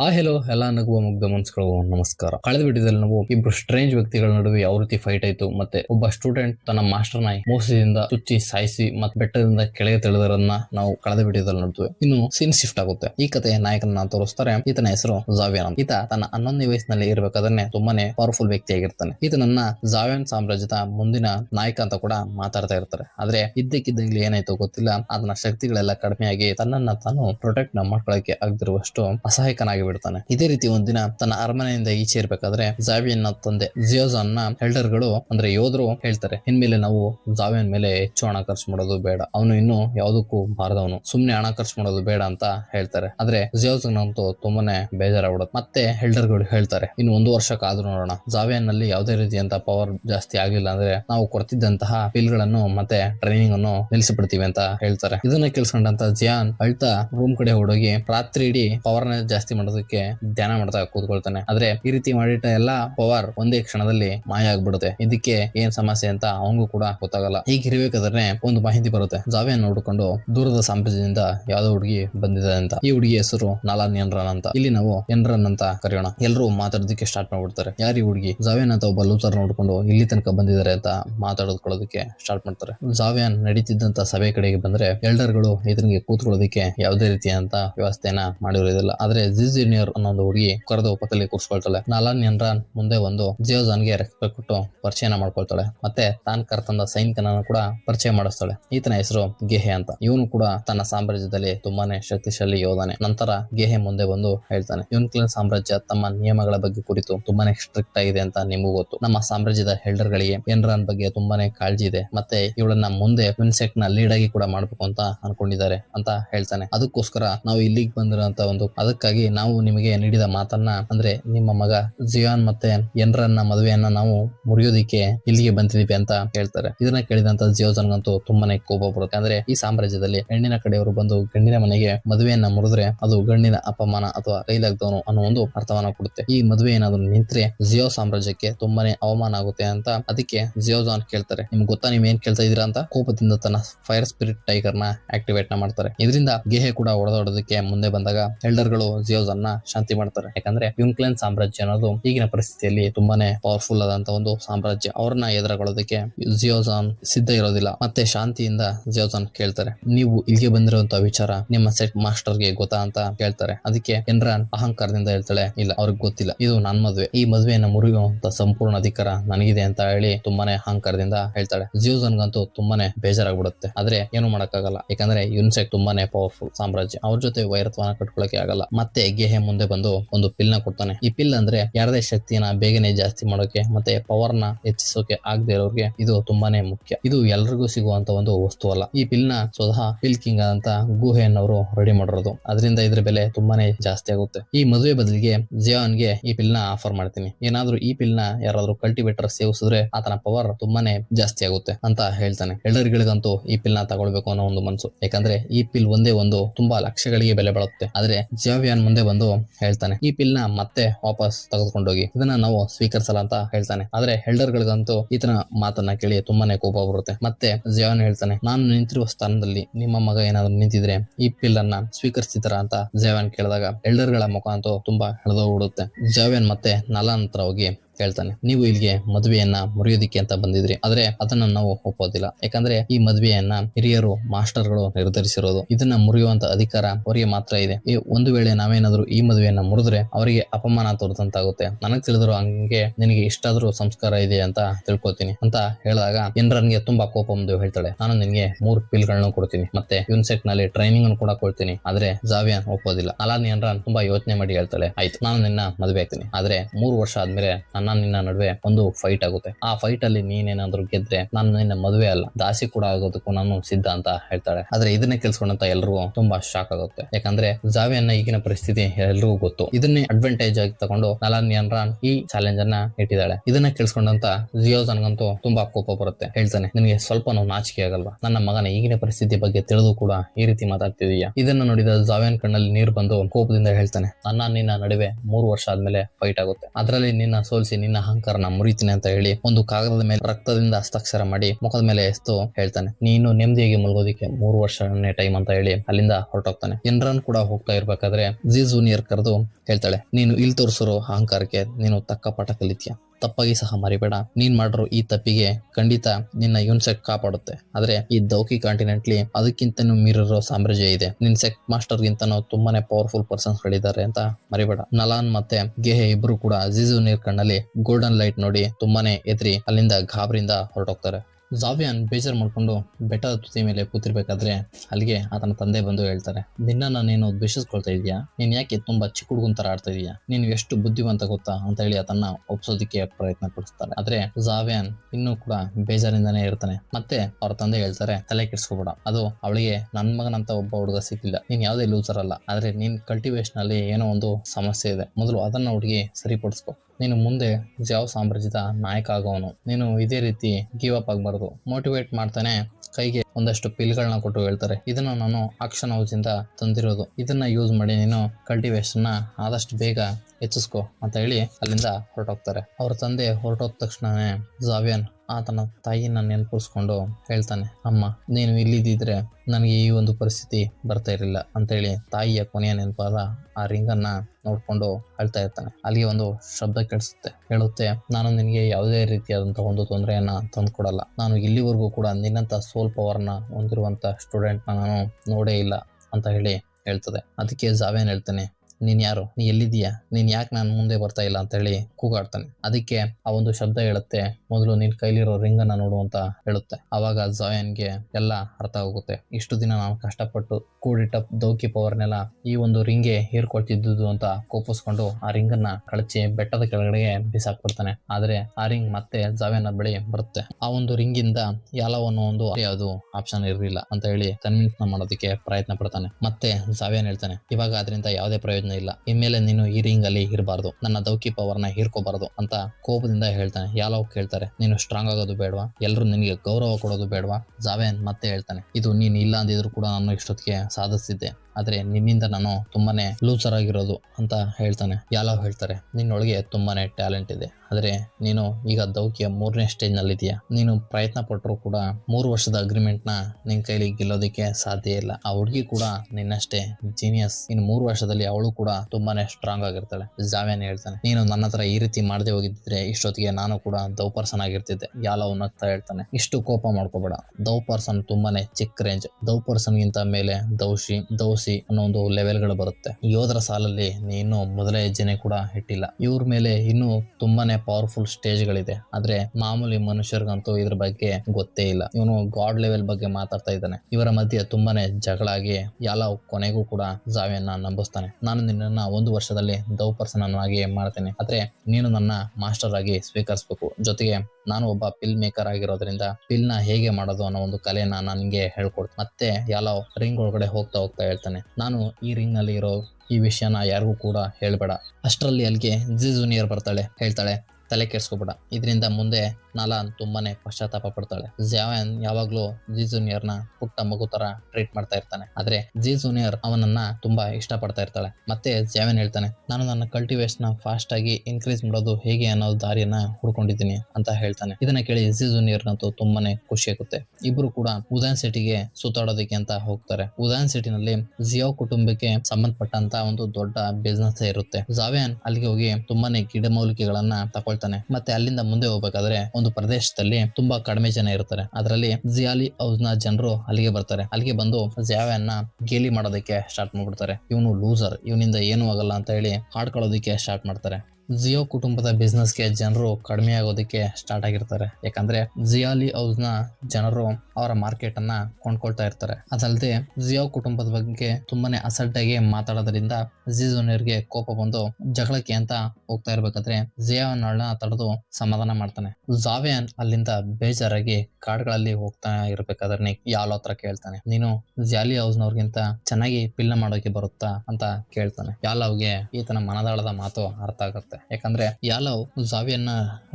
ಆ ಹೆಲೋ ಎಲ್ಲ ನಗುವ ಮುಗ್ಧ ಮನಸ್ಸುಗಳು, ನಮಸ್ಕಾರ. ಕಳೆದ ವಿಡಿಯೋದಲ್ಲಿ ನಾವು ಇಬ್ರು ಸ್ಟ್ರೇಂಜ್ ವ್ಯಕ್ತಿಗಳ ನಡುವೆ ಯಾವ ರೀತಿ ಫೈಟ್ ಆಯ್ತು, ಮತ್ತೆ ಒಬ್ಬ ಸ್ಟೂಡೆಂಟ್ ತನ್ನ ಮಾಸ್ಟರ್ ನಾಯಿ ಮೋಸದಿಂದ ಚುಚ್ಚಿ, ಸಾಯಿಸಿ, ಮತ್ತೆ ಬೆಟ್ಟದಿಂದ ಕೆಳಗೆ ತಿಳಿದರನ್ನ ನಾವು ಕಳೆದ ವಿಡಿಯೋದಲ್ಲಿ ನೋಡ್ತೇವೆ. ಇನ್ನು ಸೀನ್ ಶಿಫ್ಟ್ ಆಗುತ್ತೆ. ಈ ಕಥೆಯ ನಾಯಕನ ತೋರಿಸ್ತಾರೆ. ಈತನ ಹೆಸರು ಜಾವಿಯಾನ್. ಈತ ತನ್ನ ಹನ್ನೊಂದನೇ ವಯಸ್ಸಿನಲ್ಲಿ ಇರಬೇಕಾದ್ರೆ ತುಂಬಾನೇ ಪವರ್ಫುಲ್ ವ್ಯಕ್ತಿಯಾಗಿರ್ತಾನೆ ಈತನನ್ನ ಜಾವಿಯಾನ್ ಸಾಮ್ರಾಜ್ಯದ ಮುಂದಿನ ನಾಯಕ ಅಂತ ಕೂಡ ಮಾತಾಡ್ತಾ ಇರ್ತಾರೆ. ಆದ್ರೆ ಇದ್ದಕ್ಕಿದ್ದಂಗ್ಲಿ ಏನಾಯ್ತು ಗೊತ್ತಿಲ್ಲ. ಅದನ್ನ ಶಕ್ತಿಗಳೆಲ್ಲ ಕಡಿಮೆಯಾಗಿ ತನ್ನನ್ನ ತಾನು ಪ್ರೊಟೆಕ್ಟ್ನ ಮಾಡ್ಕೊಳಕ್ಕೆ ಆಗದಿರುವಷ್ಟು ಅಸಹಾಯಕನಾಗಿ ಬಿಡ್ತಾನೆ ಇದೇ ರೀತಿ ಒಂದಿನ ತನ್ನ ಅರಮನೆಯಿಂದ ಈಚೆ ಇರ್ಬೇಕಾದ್ರೆ ಜಾವಿಯನ್ನ ತಂದೆ ಜಿಯೋಜಾನ್ನ ಹೆಲ್ಡರ್ಗಳು ಗಳು ಅಂದ್ರೆ ಯೋಧರು ಹೇಳ್ತಾರೆ ಇನ್ಮೇಲೆ ನಾವು ಜಾವಿಯನ್ ಮೇಲೆ ಹೆಚ್ಚು ಹಣ ಖರ್ಚು ಮಾಡೋದು ಬೇಡ. ಅವನು ಇನ್ನು ಯಾವುದಕ್ಕೂ ಬಾರದವನು. ಸುಮ್ನೆ ಹಣ ಖರ್ಚು ಮಾಡೋದು ಬೇಡ ಅಂತ ಹೇಳ್ತಾರೆ. ಆದ್ರೆ ಜಿಯೋಜನ್ ಅಂತೂ ತುಂಬಾನೇ ಬೇಜಾರಾಗ್ಬಿಡುತ್ತೆ. ಮತ್ತೆ ಹೆಲ್ಡರ್ಗಳು ಗಳು ಹೇಳ್ತಾರೆ, ಇನ್ನು ಒಂದು ವರ್ಷ ನೋಡೋಣ. ಜಾವಿಯನ್ನಲ್ಲಿ ಯಾವುದೇ ರೀತಿಯಂತ ಪವರ್ ಜಾಸ್ತಿ ಆಗಿಲ್ಲ ಅಂದ್ರೆ ನಾವು ಕೊಡ್ತಿದ್ದಂತಹ ಬಿಲ್ಗಳನ್ನು ಮತ್ತೆ ಟ್ರೈನಿಂಗ್ ಅನ್ನು ನಿಲ್ಲಿಸಿಬಿಡ್ತೀವಿ ಅಂತ ಹೇಳ್ತಾರೆ. ಇದನ್ನ ಕೇಳಿಸ್ಕೊಂಡಂತ ಜಿಯಾನ್ ಅಳ್ತಾ ರೂಮ್ ಕಡೆ ಹೋಗಿ ರಾತ್ರಿ ಇಡೀ ಪವರ್ ಜಾಸ್ತಿ ಜಾಸ್ತಿ ಮಾಡೋದಕ್ಕೆ ಧ್ಯಾನ ಮಾಡ್ತಾ ಕೂತ್ಕೊಳ್ತಾನೆ. ಆದ್ರೆ ಈ ರೀತಿ ಮಾಡಿಟ್ಟ ಎಲ್ಲಾ ಪವರ್ ಒಂದೇ ಕ್ಷಣದಲ್ಲಿ ಮಾಯ ಆಗ್ಬಿಡುತ್ತೆ. ಇದಕ್ಕೆ ಏನ್ ಸಮಸ್ಯೆ ಅಂತ ಅವಂಗೂ ಕೂಡ ಗೊತ್ತಾಗಲ್ಲ. ಈಗ ಇರ್ಬೇಕಾದ್ರೆ ಒಂದು ಮಾಹಿತಿ ಬರುತ್ತೆ. ಜಾವೆಯನ್ನು ನೋಡಿಕೊಂಡು ದೂರದ ಸಾಮ್ರಾಜ್ಯದಿಂದ ಯಾವ್ದೋ ಹುಡುಗಿ ಬಂದಿದೆ ಅಂತ. ಈ ಹುಡುಗಿ ಹೆಸರು ನಾಲಾನ್ ಎನ್ರನ್ ಅಂತ. ಇಲ್ಲಿ ನಾವು ಎನ್ರನ್ ಅಂತ ಕರೆಯೋಣ. ಎಲ್ಲರೂ ಮಾತಾಡೋದಕ್ಕೆ ಸ್ಟಾರ್ಟ್ ಮಾಡ್ಬಿಡ್ತಾರೆ. ಯಾರಿ ಹುಡುಗಿ? ಜಾವೇನ್ ಅಂತ ಒಬ್ಬ ನೋಡ್ಕೊಂಡು ಇಲ್ಲಿ ತನಕ ಬಂದಿದ್ದಾರೆ ಅಂತ ಮಾತಾಡೋದ್ಕೊಳ್ಳೋದಕ್ಕೆ ಸ್ಟಾರ್ಟ್ ಮಾಡ್ತಾರೆ. ಜಾವೇನ್ ನಡೀತಿದ್ದಂತ ಸಭೆ ಕಡೆಗೆ ಬಂದ್ರೆ ಎಲ್ಡರ್ಗಳು ಇದ್ರಿಗೆ ಕೂತ್ಕೊಳ್ಳೋದಕ್ಕೆ ಯಾವುದೇ ರೀತಿಯಂತ ವ್ಯವಸ್ಥೆಯನ್ನ ಮಾಡಿರೋದಿಲ್ಲ. ಆದ್ರೆ ಜಿಜಿನಿಯರ್ ಅನ್ನೋ ಒಂದು ಹುಡುಗಿ ಕರೆದು ಪಕ್ಕದಲ್ಲಿ ಕೂರ್ಸ್ಕೊಳ್ತಾಳೆ. ನಾಲಾನ್ ಎನ್ರಾನ್ ಮುಂದೆ ಒಂದು ಜಿಯೋಜಾನ್ಗೆ ರೆಸ್ಪೆಕ್ಟ್ ಕೊಟ್ಟು ಪರಿಚಯನ ಮಾಡ್ಕೊಳ್ತಾಳೆ. ಮತ್ತೆ ತಾನ್ ಕರ್ತಂದ ಸೈನಿಕನನ್ನು ಕೂಡ ಪರಿಚಯ ಮಾಡಿಸ್ತಾಳೆ. ಈತನ ಹೆಸರು ಗೆಹೆ ಅಂತ. ಇವನು ಕೂಡ ತನ್ನ ಸಾಮ್ರಾಜ್ಯದಲ್ಲಿ ತುಂಬಾನೇ ಶಕ್ತಿಶಾಲಿ ಯೋಧನೆ. ನಂತರ ಗೆಹೆ ಮುಂದೆ ಬಂದು ಹೇಳ್ತಾನೆ ಯುನ್ಕ್ಲಿನ್ ಸಾಮ್ರಾಜ್ಯ ತಮ್ಮ ನಿಯಮಗಳ ಬಗ್ಗೆ ಕುರಿತು ತುಂಬಾನೇ ಸ್ಟ್ರಿಕ್ಟ್ ಆಗಿದೆ ಅಂತ ನಿಮಗೂ ಗೊತ್ತು. ನಮ್ಮ ಸಾಮ್ರಾಜ್ಯದ ಹೆಲ್ಡರ್ ಗಳಿಗೆ ಎನ್ರಾನ್ ಬಗ್ಗೆ ತುಂಬಾನೇ ಕಾಳಜಿ ಇದೆ. ಮತ್ತೆ ಇವಳನ್ನ ಮುಂದೆ ಯುನ್ಸೆಕ್ನ ಲೀಡ್ ಆಗಿ ಕೂಡ ಮಾಡ್ಬೇಕು ಅಂತ ಅನ್ಕೊಂಡಿದ್ದಾರೆ ಅಂತ ಹೇಳ್ತಾನೆ. ಅದಕ್ಕೋಸ್ಕರ ನಾವು ಇಲ್ಲಿಗೆ ಬಂದಿರೋ ಒಂದು, ಅದಕ್ಕಾಗಿ ನಾವು ನಿಮಗೆ ನೀಡಿದ ಮಾತನ್ನ ಅಂದ್ರೆ ನಿಮ್ಮ ಮಗ ಜಿಯಾನ್ ಮತ್ತೆ ಎನ್ರನ್ನ ಮದುವೆಯನ್ನ ನಾವು ಮುರಿಯೋದಿಕ್ಕೆ ಇಲ್ಲಿಗೆ ಬಂದಿದೀವಿ ಅಂತ ಹೇಳ್ತಾರೆ. ಇದನ್ನ ಕೇಳಿದಂತ ಜಿಯೋಜನ್ಗಂತೂ ತುಂಬಾನೇ ಕೋಪ ಬರುತ್ತೆ. ಅಂದ್ರೆ ಈ ಸಾಮ್ರಾಜ್ಯದಲ್ಲಿ ಹೆಣ್ಣಿನ ಕಡೆಯವರು ಬಂದು ಗಂಡಿನ ಮನೆಗೆ ಮದುವೆಯನ್ನ ಮುರಿದ್ರೆ ಅದು ಗಂಡಿನ ಅಪಮಾನ ಅಥವಾ ಕೈಲಾಗ್ದವನು ಅನ್ನೋ ಒಂದು ಅರ್ಥವನ್ನ ಕೊಡುತ್ತೆ. ಈ ಮದುವೆ ಏನಾದ್ರು ನಿಂತ್ರೆ ಜಿಯೋ ಸಾಮ್ರಾಜ್ಯಕ್ಕೆ ತುಂಬಾನೇ ಅವಮಾನ ಆಗುತ್ತೆ ಅಂತ ಅದಕ್ಕೆ ಜಿಯೋಜಾನ್ ಕೇಳ್ತಾರೆ. ನಿಮ್ಗೆ ಗೊತ್ತಾ ನೀವ್ ಏನ್ ಕೇಳ್ತಾ ಇದೀರಾ ಅಂತ? ಕೋಪದಿಂದ ತನ್ನ ಫೈರ್ ಸ್ಪಿರಿಟ್ ಟೈಗರ್ನ ಆಕ್ಟಿವೇಟ್ನ ಮಾಡ್ತಾರೆ. ಇದರಿಂದ ಗೆಹೆ ಕೂಡ ಹೊಡೆದೋಡೋದಕ್ಕೆ ಮುಂದೆ ಬಂದಾಗ ಎಲ್ಡರ್ಗಳು ಜಿಯೋಜಾನ್ ನ ಶಾಂತಿ ಮಾಡ್ತಾರೆ. ಯಾಕಂದ್ರೆ ಯುಂಕ್ಲೆನ್ ಸಾಮ್ರಾಜ್ಯ ಅನ್ನೋದು ಈಗಿನ ಪರಿಸ್ಥಿತಿಯಲ್ಲಿ ತುಂಬಾನೇ ಪವರ್ಫುಲ್ ಆದಂತ ಒಂದು ಸಾಮ್ರಾಜ್ಯ. ಅವ್ರನ್ನ ಎದುರುಗೊಳ್ಳೋದಕ್ಕೆ ಜಿಯೋಜಾನ್ ಸಿದ್ಧ ಇರೋದಿಲ್ಲ. ಮತ್ತೆ ಶಾಂತಿಯಿಂದ ಜಿಯೋಜಾನ್ ಕೇಳ್ತಾರೆ, ನೀವು ಇಲ್ಲಿಗೆ ಬಂದಿರುವಂತಹ ವಿಚಾರ ನಿಮ್ಮ ಸೆಟ್ ಮಾಸ್ಟರ್ಗೆ ಗೊತ್ತಾ? ಅಂತ ಕೇಳ್ತಾರೆ. ಅದಕ್ಕೆ ಎನ್ರಾನ್ ಅಹಂಕಾರದಿಂದ ಹೇಳ್ತಾಳೆ, ಇಲ್ಲ, ಅವ್ರಿಗೆ ಗೊತ್ತಿಲ್ಲ. ಇದು ನನ್ ಮದ್ವೆ. ಈ ಮದ್ವೆಯನ್ನ ಮುರಿಯುವಂತ ಸಂಪೂರ್ಣ ಅಧಿಕಾರ ನನಗಿದೆ ಅಂತ ಹೇಳಿ ತುಂಬಾನೇ ಅಹಂಕಾರದಿಂದ ಹೇಳ್ತಾಳೆ. ಜಿಯೋಜನ್ಗಂತೂ ತುಂಬಾನೇ ಬೇಜಾರಾಗ್ಬಿಡುತ್ತೆ. ಆದ್ರೆ ಏನು ಮಾಡಕ್ಕಾಗಲ್ಲ. ಯಾಕಂದ್ರೆ ಯುನ್ಸೆಕ್ ತುಂಬಾನೇ ಪವರ್ಫುಲ್ ಸಾಮ್ರಾಜ್ಯ. ಅವ್ರ ಜೊತೆ ವೈರತ್ವನ ಕಟ್ಕೊಳಕ್ಕೆ ಆಗಲ್ಲ. ಮತ್ತೆ ಗೆಹೆ ಮುಂದೆ ಬಂದು ಒಂದು ಪಿಲ್ನ ಕೊಡ್ತಾನೆ. ಈ ಪಿಲ್ ಅಂದ್ರೆ ಯಾರದೇ ಶಕ್ತಿಯನ್ನ ಬೇಗನೆ ಜಾಸ್ತಿ ಮಾಡೋಕೆ ಮತ್ತೆ ಪವರ್ನ ಹೆಚ್ಚಿಸೋಕೆ ಆಗದೆ ಇರೋರಿಗೆ ಇದು ತುಂಬಾನೇ ಮುಖ್ಯ. ಇದು ಎಲ್ರಿಗೂ ಸಿಗುವಂತ ಒಂದು ವಸ್ತು ಅಲ್ಲ. ಈ ಪಿಲ್ನ ಸ್ವತಃ ಪಿಲ್ ಕಿಂಗ್ ಅಂತ ಗುಹೆಯನ್ನವರು ರೆಡಿ ಮಾಡಿರೋದು. ಅದರಿಂದ ಇದ್ರ ಬೆಲೆ ತುಂಬಾನೇ ಜಾಸ್ತಿ ಆಗುತ್ತೆ. ಈ ಮದುವೆ ಬದಲಿಗೆ ಜಿಯಾನ್ಗೆ ಈ ಪಿಲ್ನ ಆಫರ್ ಮಾಡ್ತೀನಿ. ಏನಾದ್ರೂ ಈ ಪಿಲ್ನ ಯಾರಾದ್ರೂ ಕಲ್ಟಿವೇಟರ್ ಸೇವಿಸಿದ್ರೆ ಆತನ ಪವರ್ ತುಂಬಾನೇ ಜಾಸ್ತಿ ಆಗುತ್ತೆ ಅಂತ ಹೇಳ್ತಾನೆ. ಎಲ್ಡರ್ಗಳಿಗಂತೂ ಈ ಪಿಲ್ನ ತಗೊಳ್ಬೇಕು ಅನ್ನೋ ಒಂದು ಮನ್ಸು ಯಾಕಂದ್ರೆ ಈ ಪಿಲ್ ಒಂದೇ ಒಂದು ತುಂಬಾ ಲಕ್ಷಗಳಿಗೆ ಬೆಲೆ ಬಾಳುತ್ತೆ. ಆದ್ರೆ ಜಿಯೋವಿಯಾನ್ ಮುಂದೆ ಬಂದು ಹೇಳ್ತಾನೆ. ಈ ಪಿಲ್ನ ಮತ್ತೆ ವಾಪಸ್ ತೆಗೆದುಕೊಂಡೋಗಿ ಇದನ್ನ ನಾವು ಸ್ವೀಕರಿಸಲ್ಲ ಅಂತ ಹೇಳ್ತಾನೆ. ಆದ್ರೆ ಹೆಲ್ಡರ್ ಗಳಿಗಂತೂ ಈತನ ಮಾತನ್ನ ಕೇಳಿ ತುಂಬಾನೇ ಕೋಪ ಬರುತ್ತೆ. ಮತ್ತೆ ಜಯವನ್ ಹೇಳ್ತಾನೆ, ನಾನು ನಿಂತಿರುವ ಸ್ಥಾನದಲ್ಲಿ ನಿಮ್ಮ ಮಗ ಏನಾದ್ರು ನಿಂತಿದ್ರೆ ಈ ಪಿಲ್ ಅನ್ನ ಸ್ವೀಕರಿಸ್ತಿದ್ರ ಅಂತ ಜಯವನ್ ಕೇಳಿದಾಗ ಎಲ್ಡರ್ಗಳ ಮುಖ ಅಂತೂ ತುಂಬಾ ಹಿಡಿದೋಗ್ಬಿಡುತ್ತೆ ಜಯವನ್ ಮತ್ತೆ ನಲಾನ್ ಹತ್ರ ಹೋಗಿ ಹೇಳ್ತಾನೆ, ನೀವು ಇಲ್ಲಿಗೆ ಮದುವೆಯನ್ನ ಮುರಿಯೋದಿಕ್ಕೆ ಅಂತ ಬಂದಿದ್ರಿ, ಆದ್ರೆ ಅದನ್ನ ನಾವು ಒಪ್ಪೋದಿಲ್ಲ. ಯಾಕಂದ್ರೆ ಈ ಮದುವೆಯನ್ನ ಹಿರಿಯರು, ಮಾಸ್ಟರ್ಗಳು ನಿರ್ಧರಿಸಿರೋದು. ಇದನ್ನ ಮುರಿಯುವಂತ ಅಧಿಕಾರ ಅವರಿಗೆ ಮಾತ್ರ ಇದೆ. ಈ ಒಂದು ವೇಳೆ ನಾವೇನಾದ್ರೂ ಈ ಮದುವೆಯನ್ನ ಮುರಿದ್ರೆ ಅವರಿಗೆ ಅಪಮಾನ ತೋರಿದಂತಾಗುತ್ತೆ. ನನಗ್ ತಿಳಿದ್ರು ಹಂಗೆ ನಿನಗೆ ಇಷ್ಟಾದ್ರೂ ಸಂಸ್ಕಾರ ಇದೆ ಅಂತ ತಿಳ್ಕೊತೀನಿ. ಅಂತ ಹೇಳಿದಾಗ ಎನ್ರನ್ಗೆ ತುಂಬಾ ಕೋಪ ಮುಂದೆ ಹೇಳ್ತಾಳೆ. ನಾನು ನಿನಗೆ ಮೂರು ಪಿಲ್ಗಳನ್ನು ಕೊಡ್ತೀನಿ. ಮತ್ತೆ ಯುನ್ಸೆಕ್ನಲ್ಲಿ ಟ್ರೈನಿಂಗ್ ಅನ್ನು ಕೂಡ ಕೊಡ್ತೀನಿ. ಆದ್ರೆ ಜಾವಿಯಾನ್ ಒಪ್ಪೋದಿಲ್ಲ. ಅಲಾನ್ ಎನ್ರಾನ್ ತುಂಬಾ ಯೋಚನೆ ಮಾಡಿ ಹೇಳ್ತಾಳೆ, ಆಯ್ತು, ನಾನು ನಿನ್ನ ಮದುವೆ ಆಗ್ತೀನಿ. ಆದ್ರೆ ಮೂರು ವರ್ಷ ಆದ್ಮೇಲೆ ನನ್ನ ನಿನ್ನ ನಡುವೆ ಒಂದು ಫೈಟ್ ಆಗುತ್ತೆ. ಆ ಫೈಟ್ ಅಲ್ಲಿ ನೀನೇನಾದ್ರೂ ಗೆದ್ರೆ ನಾನು ನಿನ್ನ ಮದುವೆ ಅಲ್ಲ, ದಾಸಿ ಕೂಡ ಆಗೋದಕ್ಕೂ ನಾನು ಸಿದ್ಧ ಅಂತ ಹೇಳ್ತಾಳೆ. ಆದ್ರೆ ಇದನ್ನೇ ಕೆಲ್ಸ್ಕೊಂಡಂತ ಎಲ್ರಿಗೂ ತುಂಬಾ ಶಾಕ್ ಆಗುತ್ತೆ. ಯಾಕಂದ್ರೆ ಜಾವಿಯನ್ನ ಈಗಿನ ಪರಿಸ್ಥಿತಿ ಎಲ್ರಿಗೂ ಗೊತ್ತು. ಇದನ್ನೇ ಅಡ್ವಾಂಟೇಜ್ ಆಗಿ ತಗೊಂಡು ನಲಾನ್ ಎನ್ರಾನ್ ಈ ಚಾಲೆಂಜ್ ಅನ್ನ ಇಟ್ಟಿದ್ದಾಳೆ. ಇದನ್ನ ಕೇಳಿಸ್ಕೊಂಡಂತ ಜಿಯೋಜನ್ಗಂತೂ ತುಂಬಾ ಕೋಪ ಬರುತ್ತೆ. ಹೇಳ್ತಾನೆ, ನಿನಗೆ ಸ್ವಲ್ಪ ನಾಚಿಕೆ ಆಗಲ್ವಾ? ನನ್ನ ಮಗನ ಈಗಿನ ಪರಿಸ್ಥಿತಿ ಬಗ್ಗೆ ತಿಳಿದು ಕೂಡ ಈ ರೀತಿ ಮಾತಾಡ್ತಿದೀಯಾ? ಇದನ್ನ ನೋಡಿದ ಜಾವಿಯನ್ ಕಣ್ಣಲ್ಲಿ ನೀರು ಬಂದು ಕೋಪದಿಂದ ಹೇಳ್ತಾನೆ ನನ್ನ ನಿನ್ನ ನಡುವೆ ಮೂರು ವರ್ಷ ಆದ್ಮೇಲೆ ಫೈಟ್ ಆಗುತ್ತೆ. ಅದರಲ್ಲಿ ನಿನ್ನ ಸೋಲಿಸಿ ತೋರಿಸಿ ನಿನ್ನ ಅಹಂಕಾರನ ಮುರಿತೀನಿ ಅಂತ ಹೇಳಿ ಒಂದು ಕಾಗದದ ಮೇಲೆ ರಕ್ತದಿಂದ ಹಸ್ತಾಕ್ಷರ ಮಾಡಿ ಮುಖದ ಮೇಲೆ ಎಸ್ತು ಹೇಳ್ತಾನೆ. ನೀನು ನೆಮ್ಮದಿಯಾಗಿ ಮುಳುಗೋದಿಕ್ಕೆ ಮೂರು ವರ್ಷನೇ ಟೈಮ್ ಅಂತ ಹೇಳಿ ಅಲ್ಲಿಂದ ಹೊರಟೋಗ್ತಾನೆ. ಎನ್ರನ್ ಕೂಡ ಹೋಗ್ತಾ ಇರ್ಬೇಕಾದ್ರೆ ಜಿ ಜೂನಿಯರ್ ಕರೆದು ಹೇಳ್ತಾಳೆ, ನೀನು ಇಲ್ಲಿ ತೋರಿಸಿರೋ ಅಹಂಕಾರಕ್ಕೆ ನೀನು ತಕ್ಕ ಪಾಠ ಕಲಿತೀಯ? ತಪ್ಪಾಗಿ ಸಹ ಮರಿಬೇಡ. ನೀನ್ ಮಾಡಿರೋ ಈ ತಪ್ಪಿಗೆ ಖಂಡಿತ ನಿನ್ನ ಯುನ್ಸೆಕ್ ಕಾಪಾಡುತ್ತೆ. ಆದ್ರೆ ಈ ದೌಕಿ ಕಾಂಟಿನೆಂಟ್ಲಿ ಅದಕ್ಕಿಂತನೂ ಮೀರಿರೋ ಸಾಮ್ರಾಜ್ಯ ಇದೆ. ನಿನ್ ಸೆಕ್ ಮಾಸ್ಟರ್ ಗಿಂತನೂ ತುಂಬಾನೇ ಪವರ್ಫುಲ್ ಪರ್ಸನ್ಸ್ ಗಳಿದ್ದಾರೆ ಅಂತ ಮರಿಬೇಡ. ನಲಾನ್ ಮತ್ತೆ ಗೆಹೆ ಇಬ್ರು ಕೂಡ ಜಿಜು ನೀರ್ ಕಣ್ಣಲ್ಲಿ ಗೋಲ್ಡನ್ ಲೈಟ್ ನೋಡಿ ತುಂಬಾನೇ ಎದ್ರಿ ಅಲ್ಲಿಂದ ಗಾಬರಿಯಿಂದ ಹೊರಟೋಗ್ತಾರೆ. ಜಾವಿಯಾನ್ ಬೇಜಾರು ಮಾಡಿಕೊಂಡು ಬೆಟ್ಟದ ತುದಿ ಮೇಲೆ ಕೂತಿರ್ಬೇಕಾದ್ರೆ ಅಲ್ಲಿಗೆ ಆತನ ತಂದೆ ಬಂದು ಹೇಳ್ತಾರೆ ನಿನ್ನ ನೀನು ದ್ವೇಷಿಸ್ಕೊಳ್ತಾ ಇದೀಯಾ ನೀನ್ ಯಾಕೆ ತುಂಬಾ ಚಿಕ್ಕ ಹುಡುಗನ್ ತರ ಆಡ್ತಾ ಇದೀಯಾ ನೀನು ಎಷ್ಟು ಬುದ್ಧಿವಂತ ಗೊತ್ತಾ? ಅಂತ ಹೇಳಿ ಆತನ್ನ ಒಪ್ಸೋದಿಕ್ಕೆ ಪ್ರಯತ್ನ ಪಡಿಸ್ತಾರೆ. ಆದ್ರೆ ಜಾವಿಯನ್ ಇನ್ನೂ ಕೂಡ ಬೇಜಾರಿಂದಾನೇ ಇರ್ತಾನೆ. ಮತ್ತೆ ಅವ್ರ ತಂದೆ ಹೇಳ್ತಾರೆ, ತಲೆ ಕೆಡ್ಸ್ಕೊಬೇಡ. ಅದು ಅವಳಿಗೆ ನನ್ ಮಗನಂತ ಒಬ್ಬ ಹುಡುಗ ಸಿಕ್ಕಿಲ್ಲ. ನೀನ್ ಯಾವ್ದೇ ಲೂಸರ್ ಅಲ್ಲ. ಆದ್ರೆ ನೀನ್ ಕಲ್ಟಿವೇಶನ್ ಅಲ್ಲಿ ಏನೋ ಒಂದು ಸಮಸ್ಯೆ ಇದೆ. ಮೊದಲು ಅದನ್ನ ಹುಡುಗಿ ಸರಿಪಡಿಸ್ಕೊ. ನೀನು ಮುಂದೆ ಜಾವ್ ಸಾಮ್ರಾಜ್ಯದ ನಾಯಕ ಆಗೋನು ನೀನು ಇದೇ ರೀತಿ ಗಿವ್ ಅಪ್ ಆಗಬಾರ್ದು. ಮೋಟಿವೇಟ್ ಮಾಡ್ತಾನೆ ಕೈಗೆ ಒಂದಷ್ಟು ಪಿಲ್ಗಳನ್ನ ಕೊಟ್ಟು ಹೇಳ್ತಾರೆ. ಇದನ್ನ ನಾನು ಆಕ್ಷನ್ ಹೌಸ್ ಇಂದ ತಂದಿರೋದು. ಇದನ್ನ ಯೂಸ್ ಮಾಡಿ ನೀನು ಕಲ್ಟಿವೇಶನ್ ಆದಷ್ಟು ಬೇಗ ಹೆಚ್ಚಿಸ್ಕೋ ಅಂತ ಹೇಳಿ ಅಲ್ಲಿಂದ ಹೊರಟೋಗ್ತಾರೆ. ಅವ್ರ ತಂದೆ ಹೊರಟೋದ ತಕ್ಷಣವೇ ಜಾವಿಯನ್ ಆತನ ತಾಯಿನ ನೆನ್ಪಿಸ್ಕೊಂಡು ಹೇಳ್ತಾನೆ, ಅಮ್ಮ, ನೀನು ಇಲ್ಲಿದ್ದಿದ್ರೆ ನನಗೆ ಈ ಒಂದು ಪರಿಸ್ಥಿತಿ ಬರ್ತಾ ಇರಲಿಲ್ಲ ಅಂತೇಳಿ ತಾಯಿಯ ಕೊನೆಯ ನೆನಪಾದ ಆ ರಿಂಗನ್ನ ನೋಡ್ಕೊಂಡು ಅಳ್ತಾ ಇರ್ತಾನೆ. ಅಲ್ಲಿಗೆ ಒಂದು ಶಬ್ದ ಕೇಳಿಸುತ್ತೆ. ಹೇಳುತ್ತೆ, ನಾನು ನಿನಗೆ ಯಾವುದೇ ರೀತಿಯಾದಂತಹ ಒಂದು ತೊಂದರೆಯನ್ನ ತಂದ್ಕೊಡಲ್ಲ. ನಾನು ಇಲ್ಲಿವರೆಗೂ ಕೂಡ ನಿನ್ನಂತ ಸೋಲ್ ಪವರ್ನ ಹೊಂದಿರುವಂಥ ಸ್ಟೂಡೆಂಟ್ನ ನಾನು ನೋಡೇ ಇಲ್ಲ ಅಂತ ಹೇಳಿ ಹೇಳ್ತದೆ. ಅದಕ್ಕೆ ಜಾವೇನ್ ಹೇಳ್ತಾನೆ. ನೀನ್ ಯಾರು? ನೀ ಎಲ್ಲಿದ್ದೀಯಾ? ನೀನ್ ಯಾಕೆ ನಾನು ಮುಂದೆ ಬರ್ತಾ ಇಲ್ಲ ಅಂತ ಹೇಳಿ ಕೂಗಾಡ್ತಾನೆ. ಅದಕ್ಕೆ ಆ ಒಂದು ಶಬ್ದ ಹೇಳುತ್ತೆ. ಮೊದಲು ನಿನ್ ಕೈಲಿರೋ ರಿಂಗ್ ಅನ್ನ ನೋಡು ಅಂತ ಹೇಳುತ್ತೆ. ಅವಾಗ ಜಾಯನ್ಗೆ ಎಲ್ಲ ಅರ್ಥ ಆಗುತ್ತೆ. ಇಷ್ಟು ದಿನ ನಾನು ಕಷ್ಟಪಟ್ಟು ಕೂಡಿಟ್ಟ ದೌಕಿ ಪವರ್ನೆಲ್ಲ ಈ ಒಂದು ರಿಂಗೆ ಹೀರ್ಕೊಳ್ತಿದ್ದುದು ಅಂತ ಕೋಪಿಸ್ಕೊಂಡು ಆ ರಿಂಗ್ ಅನ್ನ ಕಳಚಿ ಬೆಟ್ಟದ ಕೆಳಗಡೆಗೆ ಬಿಸಾಕ್ಬಿಡ್ತಾನೆ. ಆದ್ರೆ ಆ ರಿಂಗ್ ಮತ್ತೆ ಜಾವೇನ ಬಳಿ ಬರುತ್ತೆ. ಆ ಒಂದು ರಿಂಗ್ ಇಂದ ಯಾಲವನ್ನು ಒಂದು ಅದು ಆಪ್ಷನ್ ಇರಲಿಲ್ಲ ಅಂತ ಹೇಳಿ ಕನ್ವಿನ್ಸ್ ಮಾಡೋದಕ್ಕೆ ಪ್ರಯತ್ನ ಪಡ್ತಾನೆ. ಮತ್ತೆ ಜಾವೇನ್ ಹೇಳ್ತಾನೆ, ಇವಾಗ ಅದರಿಂದ ಯಾವುದೇ ಪ್ರಯೋಜನ ಇಲ್ಲ. ಇನ್ಮೇಲೆ ನೀನು ಈ ರಿಂಗ್ ಅಲ್ಲಿ ಇರಬಾರ್ದು. ನನ್ನ ದೌಕಿ ಪವರ್ನ ಹೀರ್ಕೋಬಾರ್ದು ಅಂತ ಕೋಪದಿಂದ ಹೇಳ್ತಾನೆ. ಯಾಲವ್ ಕೇಳ್ತಾರೆ, ನೀನು ಸ್ಟ್ರಾಂಗ್ ಆಗೋದು ಬೇಡವಾ? ಎಲ್ಲರೂ ನಿನಗೆ ಗೌರವ ಕೊಡೋದು ಬೇಡವಾ? ಜಾವೇನ್ ಮತ್ತೆ ಹೇಳ್ತಾನೆ, ಇದು ನೀನು ಇಲ್ಲ ಅಂದಿದ್ರು ಕೂಡ ನಾನು ಇಷ್ಟೊತ್ತಿಗೆ ಸಾಧಿಸಿದ್ದೆ ಆದರೆ ನಿನ್ನಿಂದ ನಾನು ತುಂಬಾನೇ ಲೂಸರ್ ಆಗಿರೋದು ಅಂತ ಹೇಳ್ತಾನೆ. ಯಾಲವ್ ಹೇಳ್ತಾರೆ, ನಿನ್ನೊಳಗೆ ತುಂಬಾನೇ ಟ್ಯಾಲೆಂಟ್ ಇದೆ. ಆದ್ರೆ ನೀನು ಈಗ ದೌಕಿಯ ಮೂರನೇ ಸ್ಟೇಜ್ನಲ್ಲಿ ಇದೆಯಾ ನೀನು ಪ್ರಯತ್ನ ಪಟ್ಟರು ಕೂಡ ಮೂರು ವರ್ಷದ ಅಗ್ರಿಮೆಂಟ್ನ ನ ನಿನ್ ಕೈಲಿ ಗೆಲ್ಲೋದಕ್ಕೆ ಸಾಧ್ಯ ಇಲ್ಲ. ಆ ಹುಡುಗಿ ಕೂಡ ನಿನ್ನಷ್ಟೇ ಜೀನಿಯಸ್ ಇನ್ನು ಮೂರು ವರ್ಷದಲ್ಲಿ ಅವಳು ಕೂಡ ತುಂಬಾನೇ ಸ್ಟ್ರಾಂಗ್ ಆಗಿರ್ತಾಳೆ. ಜಾವ್ಯಾನ್ ಹೇಳ್ತಾನೆ, ನೀನು ನನ್ನ ಹತ್ರ ಈ ರೀತಿ ಮಾಡದೆ ಹೋಗಿದ್ರೆ ಇಷ್ಟೊತ್ತಿಗೆ ನಾನು ಕೂಡ ದೌ ಪರ್ಸನ್ ಆಗಿರ್ತಿದ್ದೆ. ಯಾಲವ್ ನಗ್ತಾ ಹೇಳ್ತಾನೆ, ಇಷ್ಟು ಕೋಪ ಮಾಡ್ಕೋಬೇಡ. ದೌ ಪರ್ಸನ್ ತುಂಬಾನೇ ಚಿಕ್ಕ ರೇಂಜ್ ದೌ ಪರ್ಸನ್ ಗಿಂತ ಮೇಲೆ ದೌಶಿ, ದೌಸಿ ಅನ್ನೋ ಒಂದು ಲೆವೆಲ್ಗಳು ಬರುತ್ತೆ. ಯೋಧರ ಸಾಲಲ್ಲಿ ನೀನು ಮೊದಲ ಹೆಜ್ಜೆನೆ ಕೂಡ ಇಟ್ಟಿಲ್ಲ. ಇವ್ರ ಮೇಲೆ ಇನ್ನೂ ತುಂಬಾನೇ ಪವರ್ಫುಲ್ ಸ್ಟೇಜ್ಗಳಿದೆ ಆದ್ರೆ ಮಾಮೂಲಿ ಮನುಷ್ಯರಿಗಂತೂ ಇದ್ರ ಬಗ್ಗೆ ಗೊತ್ತೇ ಇಲ್ಲ. ಇವನು ಗಾಡ್ ಲೆವೆಲ್ ಬಗ್ಗೆ ಮಾತಾಡ್ತಾ ಇದ್ದಾನೆ. ಇವರ ಮಧ್ಯೆ ತುಂಬಾನೇ ಜಗಳಾಗಿ ಎಲ್ಲ ಕೊನೆಗೂ ಕೂಡ ಜಾವಿಯನ್ನ ನಂಬಿಸ್ತಾನೆ. ನಾನು ನಿನ್ನನ್ನ ಒಂದು ವರ್ಷದಲ್ಲಿ ದೌ ಪರ್ಸನ್ ಆಗಿ ಮಾಡ್ತೇನೆ. ಆದ್ರೆ ನೀನು ನನ್ನ ಮಾಸ್ಟರ್ ಆಗಿ ಸ್ವೀಕರಿಸಬೇಕು. ಜೊತೆಗೆ ನಾನು ಒಬ್ಬ ಪಿಲ್ ಮೇಕರ್ ಆಗಿರೋದ್ರಿಂದ ಪಿಲ್ನ ಹೇಗೆ ಮಾಡೋದು ಅನ್ನೋ ಒಂದು ಕಲೆನ ನಿಮಗೆ ಹೇಳ್ಕೊಡ್ತೀನಿ. ಮತ್ತೆ ಯಾಲವ್ ರಿಂಗ್ ಒಳಗಡೆ ಹೋಗ್ತಾ ಹೋಗ್ತಾ ಹೇಳ್ತಾನೆ. ನಾನು ಈ ರಿಂಗ್ನಲ್ಲಿ ಇರೋ ಈ ವಿಷಯನ ಯಾರಿಗೂ ಕೂಡ ಹೇಳ್ಬೇಡ. ಅಷ್ಟರಲ್ಲಿ ಅಲ್ಲಿಗೆ ಜಿ ಜೂನಿಯರ್ ಬರ್ತಾಳೆ. ಹೇಳ್ತಾಳೆ ತಲೆ ಕೆಡ್ಸ್ಕೊಬಿಡ. ಇದರಿಂದ ಮುಂದೆ ನಾಲಾನ್ ತುಂಬಾನೇ ಪಶ್ಚಾತ್ತಾಪ ಪಡ್ತಾಳೆ. ಜಾವನ್ ಯಾವಾಗ್ಲೂ ಜಿ ನ ಪುಟ್ಟ ಮಗು ತರ ಟ್ರೀಟ್ ಮಾಡ್ತಾ ಇರ್ತಾನೆ. ಆದ್ರೆ ಜಿ ಜೂನಿಯರ್ ಅವನನ್ನ ತುಂಬಾ ಇಷ್ಟ ಪಡ್ತಾ ಇರ್ತಾಳೆ. ಮತ್ತೆ ಜಾವನ್ ಹೇಳ್ತಾನೆ, ನಾನು ನನ್ನ ಕಲ್ಟಿವೇಶನ್ ಫಾಸ್ಟ್ ಆಗಿ ಇನ್ಕ್ರೀಸ್ ಮಾಡೋದು ಹೇಗೆ ಅನ್ನೋ ದಾರಿಯನ್ನ ಹುಡ್ಕೊಂಡಿದ್ದೀನಿ ಅಂತ ಹೇಳ್ತಾನೆ. ಇದನ್ನ ಕೇಳಿ ಜಿ ಜೂನಿಯರ್ಗಂತೂ ತುಂಬಾನೇ ಖುಷಿ ಆಗುತ್ತೆ. ಇಬ್ರು ಕೂಡ ಉದಾನ್ ಸಿಟಿಗೆ ಸುತ್ತಾಡೋದಕ್ಕೆ ಅಂತ ಹೋಗ್ತಾರೆ. ಉದಾನ್ ಸಿಟಿನಲ್ಲಿ ಜಿಯೋ ಕುಟುಂಬಕ್ಕೆ ಸಂಬಂಧಪಟ್ಟಂತ ಒಂದು ದೊಡ್ಡ ಬಿಸ್ನೆಸ್ ಇರುತ್ತೆ. ಜಾವ್ಯಾನ್ ಅಲ್ಲಿಗೆ ಹೋಗಿ ತುಂಬಾನೇ ಗಿಡಮೂಲಿಕೆಗಳನ್ನ ತಕೊಳ್ತಾನೆ ಮತ್ತೆ ಅಲ್ಲಿಂದ ಮುಂದೆ ಹೋಗ್ಬೇಕಾದ್ರೆ ಒಂದು ಪ್ರದೇಶದಲ್ಲಿ ತುಂಬಾ ಕಡಿಮೆ ಜನ ಇರ್ತಾರೆ. ಅದರಲ್ಲಿ ಜಿಯಾಲಿ ಹೌಸ್ನ ಜನರು ಅಲ್ಲಿಗೆ ಬರ್ತಾರೆ. ಅಲ್ಲಿಗೆ ಬಂದು ಜ್ಯಾವನ್ನ ಗೇಲಿ ಮಾಡೋದಕ್ಕೆ ಸ್ಟಾರ್ಟ್ ಮಾಡ್ಬಿಡ್ತಾರೆ. ಇವನು ಲೂಸರ್ ಇವನಿಂದ ಏನು ಆಗಲ್ಲ ಅಂತ ಹೇಳಿ ಹಾಡ್ಕೊಳ್ಳೋದಕ್ಕೆ ಸ್ಟಾರ್ಟ್ ಮಾಡ್ತಾರೆ. ಜಿಯೋ ಕುಟುಂಬದ ಬಿಸ್ನೆಸ್ಗೆ ಜನರು ಕಡಿಮೆ ಆಗೋದಕ್ಕೆ ಸ್ಟಾರ್ಟ್ ಆಗಿರ್ತಾರೆ. ಯಾಕಂದ್ರೆ ಜಿಯಾಲಿ ನ ಜನರು ಅವರ ಮಾರ್ಕೆಟ್ ಅನ್ನ ಕೊಂಡ್ಕೊಳ್ತಾ ಇರ್ತಾರೆ. ಅದಲ್ಲದೆ ಜಿಯೋ ಕುಟುಂಬದ ಬಗ್ಗೆ ತುಂಬಾನೇ ಅಸಡ್ಡಾಗಿ ಮಾತಾಡೋದ್ರಿಂದ ಜಿ ಜೂನಿಯರ್ಗೆ ಕೋಪ ಬಂದು ಜಗಳಕ್ಕೆ ಅಂತ ಹೋಗ್ತಾ ಇರ್ಬೇಕಾದ್ರೆ ಜಿಯಾವನ್ನ ತಡೆದು ಸಮಾಧಾನ ಮಾಡ್ತಾನೆ. ಜಾವಿಯನ್ ಅಲ್ಲಿಂದ ಬೇಜಾರಾಗಿ ಕಾಡ್ಗಳಲ್ಲಿ ಹೋಗ್ತಾ ಇರ್ಬೇಕಾದ್ರೆ ಯಾಲೋ ಹತ್ರ ಕೇಳ್ತಾನೆ. ನೀನು ಜಿಯಾಲಿ ಹೌಸ್ ನವ್ರಿಗಿಂತ ಚೆನ್ನಾಗಿ ಪಿಲ್ಲ ಮಾಡೋಕೆ ಬರುತ್ತಾ ಅಂತ ಕೇಳ್ತಾನೆ. ಯಾಲವ್ಗೆ ಈತನ ಮನದಾಳದ ಮಾತು ಅರ್ಥ ಆಗುತ್ತೆ. ಯಾಕಂದ್ರೆ ಯಾಲವ್ ಜಾವಿಯನ್ನ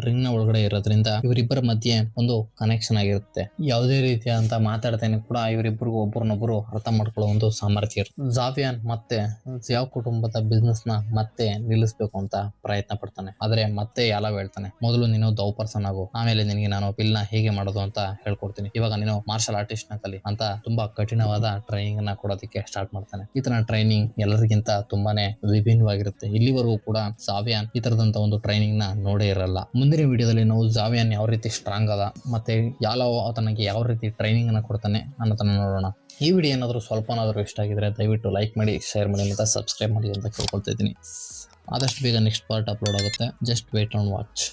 ರಿಂಗ್ನ ಒಳಗಡೆ ಇರೋದ್ರಿಂದ ಇವರಿಬ್ಬರ ಮಧ್ಯೆ ಒಂದು ಕನೆಕ್ಷನ್ ಆಗಿರುತ್ತೆ. ಯಾವುದೇ ರೀತಿಯಾದಂತ ಮಾತಾಡ್ತೇನೆ ಕೂಡ ಇವರಿಬ್ಬರಿಗೂ ಒಬ್ಬರನ್ನೊಬ್ಬರು ಅರ್ಥ ಮಾಡ್ಕೊಳ್ಳೋ ಒಂದು ಸಾಮರ್ಥ್ಯ ಇರುತ್ತೆ. ಜಾವಿಯನ್ ಮತ್ತೆ ಯಾವ ಕುಟುಂಬದ ಬಿಸ್ನೆಸ್ನ ಮತ್ತೆ ನಿಲ್ಲಿಸ್ಬೇಕು ಅಂತ ಪ್ರಯತ್ನ ಪಡ್ತಾನೆ. ಆದ್ರೆ ಮತ್ತೆ ಯಾಲವ್ ಹೇಳ್ತಾನೆ, ಮೊದಲು ನೀನು ದೌ ಪರ್ಸನ್ ಆಗು, ಆಮೇಲೆ ನಿನಗೆ ನಾನು ಪಿಲ್ನ ಹೇಗೆ ಮಾಡೋದು ಅಂತ ಹೇಳ್ಕೊಡ್ತೀನಿ. ಇವಾಗ ನೀನು ಮಾರ್ಷಲ್ ಆರ್ಟಿಸ್ಟ್ನ ಕಲಿ ಅಂತ ತುಂಬಾ ಕಠಿಣವಾದ ಟ್ರೈನಿಂಗ್ನ ಕೊಡೋದಕ್ಕೆ ಸ್ಟಾರ್ಟ್ ಮಾಡ್ತಾನೆ. ತರ ಟ್ರೈನಿಂಗ್ ಎಲ್ಲರಿಗಿಂತ ತುಂಬಾನೇ ವಿಭಿನ್ನವಾಗಿರುತ್ತೆ. ಇಲ್ಲಿವರೆಗೂ ಕೂಡ ಜಾವಿಯಾನ್ ಈ ತರದಂತ ಒಂದು ಟ್ರೈನಿಂಗ್ನ ನೋಡೇ ಇರಲ್ಲ. ಮುಂದಿನ ವಿಡಿಯೋದಲ್ಲಿ ನಾವು ಜಾವಿಯನ್ ಯಾವ ರೀತಿ ಸ್ಟ್ರಾಂಗ್ ಅದ, ಮತ್ತೆ ಯಾವ ಆತನಿಗೆ ಯಾವ ರೀತಿ ಟ್ರೈನಿಂಗ್ ಅನ್ನ ಕೊಡ್ತಾನೆ ಅನ್ನೋದನ್ನ ನೋಡೋಣ. ಈ ವಿಡಿಯೋ ಏನಾದರೂ ಸ್ವಲ್ಪನಾದರೂ ಇಷ್ಟ ಆಗಿದ್ರೆ ದಯವಿಟ್ಟು ಲೈಕ್ ಮಾಡಿ ಶೇರ್ ಮಾಡಿ ಮತ್ತು ಸಬ್ಸ್ಕ್ರೈಬ್ ಮಾಡಿ ಅಂತ ಕೇಳ್ಕೊಳ್ತಾ ಇದ್ದೀನಿ. ಆದಷ್ಟು ಬೇಗ ನೆಕ್ಸ್ಟ್ ಪಾರ್ಟ್ ಅಪ್ಲೋಡ್ ಆಗುತ್ತೆ. Just wait on watch